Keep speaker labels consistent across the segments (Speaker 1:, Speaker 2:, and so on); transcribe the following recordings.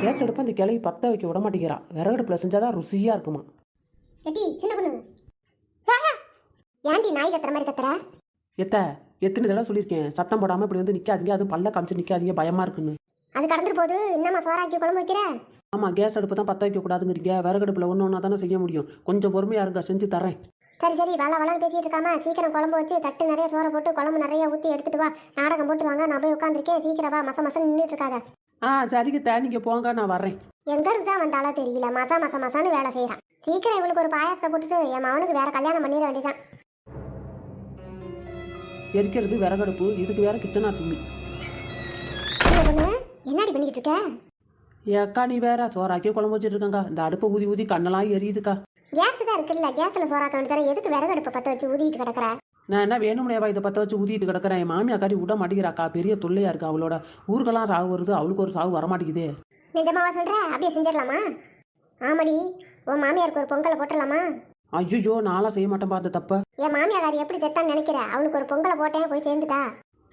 Speaker 1: Case அடுப்பு அந்த கிளவி பற்ற வைக்க விட மாட்டேங்கிறா. விறகடுப்பில் செஞ்சாதான் ருசியாக இருக்குமா.
Speaker 2: எட்டி சின்ன பொண்ணு. ஏன்டி நாய் கத்துற மாதிரி கத்துற?
Speaker 1: எத்த எத்தனை தடவை சொல்லியிருக்கேன். சத்தம் போடாமல் இப்படி வந்து நிற்காதீங்க அது பல்ல காமிச்சு நிற்காதீங்க பயமாக இருக்குன்னு.
Speaker 2: அது கடந்துட்டு போகுது. என்னம்மா சோறாக்கி குழம்பு வைக்கிற?
Speaker 1: ஆமாம் கேஸ் அடுப்பு தான் பற்ற வைக்கக்கூடாதுங்கிறீங்க. விறகடுப்பில் ஒன்று ஒன்றா தானே செய்ய முடியும். கொஞ்சம் பொறுமையாக இருங்க செஞ்சு தரேன்
Speaker 2: சரி சரி. வள வளன்னு பேசிட்டு இருக்காம சீக்கிரம் குழம்பு வச்சு தட்டு நிறைய சோறை போட்டு குழம்பு நிறைய ஊற்றி எடுத்துட்டு வா. நாடகம் போட்டு வாங்க. நான் போய் உட்காந்துருக்கேன் சீக்கிரம் வா. மச மசம் நின்றுட்டு இருக்காத.
Speaker 1: ஆ சரிங்க தே நீங்கள் போங்க நான் வரேன்
Speaker 2: எங்க இருந்து தான் வந்தாலோ தெரியல. மசா மச மசான்னு வேலை செய்யறான் சீக்கிரம் இவளுக்கு ஒரு பாயாசத்தை போட்டுட்டு என் மவனுக்கு வேற கல்யாணம் பண்ணிட வேண்டியதான்
Speaker 1: எரிக்கிறது விறகடுப்பு இதுக்கு வேற கிச்சனா சிம்மி
Speaker 2: சின்ன பொண்ணு? என்னடி பண்ணிக்கிட்டு இருக்க?
Speaker 1: ஏக்கா நீ வேற சோறாக்கி குழம்பு வச்சுட்டு இருக்கங்க இந்த அடுப்பை ஊதி ஊதி கண்ணெல்லாம் எரியுதுக்கா.
Speaker 2: கேஸ் தான் இருக்குல்ல. கேஸ்ல சோறாக்க வேண்டியதானே எதுக்கு விறகு அடுப்பை பத்த வச்சு ஊதிட்டு கிடக்குற?
Speaker 1: நான் என்ன வேணும்னேவா இதை பற்ற வச்சு ஊதிட்டு கிடக்கிறேன்? என் மாமியா காரி விட மாட்டேங்கிறாக்கா. பெரிய தொல்லையா இருக்கு அவளோட. ஊருக்கெல்லாம் சாவு வருது அவளுக்கு ஒரு சாவு வரமாட்டேங்குதே.
Speaker 2: நிஜமாவா சொல்ற? அப்படியே செஞ்சிடலாமா? ஆமாடி உன் மாமியாருக்கு ஒரு பொங்கலை போட்டுடலாமா?
Speaker 1: ஐயோ நான்லாம் செய்ய மாட்டேன் பார்த்த தப்ப.
Speaker 2: என் மாமியார் எப்படி செத்தான்னு நினைக்கிற? அவளுக்கு ஒரு பொங்கலை போட்டேன் போய் சேர்ந்துட்டா?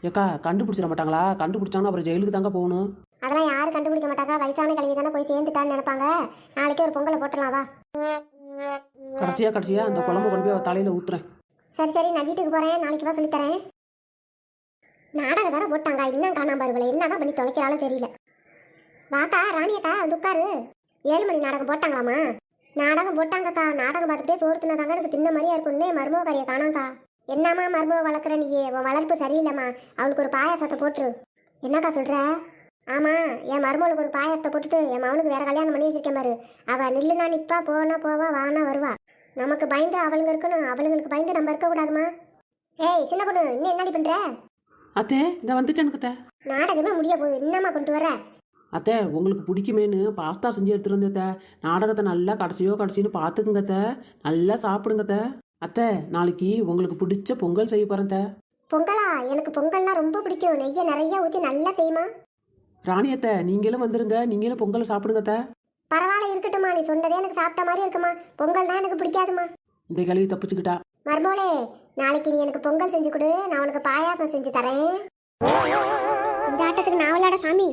Speaker 1: ஏக்கா கண்டுபிடிச்சிட மாட்டாங்களா? கண்டுபிடிச்சாங்கன்னா அப்புறம் ஜெயிலுக்கு தாங்க போகணும்.
Speaker 2: அதெல்லாம் யாரும் கண்டுபிடிக்க மாட்டாங்க வயசான கல்வி தானே போய் சேர்ந்துட்டான்னு நினைப்பாங்க. நாளைக்கே ஒரு பொங்கலை போட்டுடலாம் வா.
Speaker 1: கடைசியா கடைசியா அந்த குழம்பு கொண்டு போய் அவ தலையில ஊத்துறேன்.
Speaker 2: சரி சரி நான் வீட்டுக்கு போகிறேன் நாளைக்கு வா சொல்லித்தரேன். நாடகம் வேற போட்டாங்க. இன்னும் காணாம பாருங்களே. என்னதான் பண்ணி தொலைக்கிறாலும் தெரியல. வாக்கா ராணியக்கா வந்து உட்காரு. ஏழு மணி நாடகம் போட்டாங்களாமா? நாடகம் போட்டாங்கக்கா. நாடகம் பார்த்துட்டே சோறு தின்னதாங்க எனக்கு தின்ன மாதிரியா இருக்கும்னே மருமக கறியை காணாங்க்கா என்னம்மா மருமக வளர்க்குற நீ உன் வளர்ப்பு சரியில்லைம்மா. அவளுக்கு ஒரு பாயாசத்தை போட்டுரு. என்னக்கா சொல்கிற ஆமாம் என் மருமகளுக்கு ஒரு பாயாசத்தை போட்டுட்டு என் மவனுக்கு வேற கல்யாணம் பண்ணி வச்சிருக்கேன் பாரு. அவள் நில்லுனா நிற்பா போனா போவா வானா வருவா. நமக்கு பயந்து அவளுங்க இருக்கணும் அவளுங்களுக்கு பயந்து நம்ம இருக்க கூடாதுமா ஏய் சின்ன பொண்ணு இன்னும் என்னடி பண்ற
Speaker 1: அத்தே இந்த வந்துட்டு எனக்கு அத்தை.
Speaker 2: நாடகமே முடிய போகுது என்னம்மா கொண்டு வர
Speaker 1: அத்தை உங்களுக்கு பிடிக்குமேன்னு பாஸ்தா செஞ்சு எடுத்துட்டு. நாடகத்தை நல்லா கடைசியோ கடைசின்னு பார்த்துக்குங்க அத்தை. நல்லா சாப்பிடுங்க அத்தை. நாளைக்கு உங்களுக்கு பிடிச்ச பொங்கல் செய்ய போறேன்.
Speaker 2: பொங்கலா எனக்கு பொங்கல்னா ரொம்ப பிடிக்கும் நெய்யை நிறைய ஊற்றி நல்லா செய்யுமா
Speaker 1: ராணி அத்தை நீங்களும் வந்துருங்க நீங்களும் பொங்கல் சாப்பிடுங்க அத்தை.
Speaker 2: பரவாயில்ல இருக்கட்டும்மா. நீ சொன்னதே எனக்கு சாப்பிட்ட மாதிரி இருக்குமா? பொங்கல்னா எனக்கு பிடிக்காதுமா.
Speaker 1: இந்த கிளவி தப்பிச்சுக்கிட்டா?
Speaker 2: மர்மோளே நாளைக்கு நீ எனக்கு பொங்கல் செஞ்சு கொடு. நான் உனக்கு பாயாசம் செஞ்சு தரேன். இந்த ஆட்டத்துக்கு நான் விளையாட சாமி.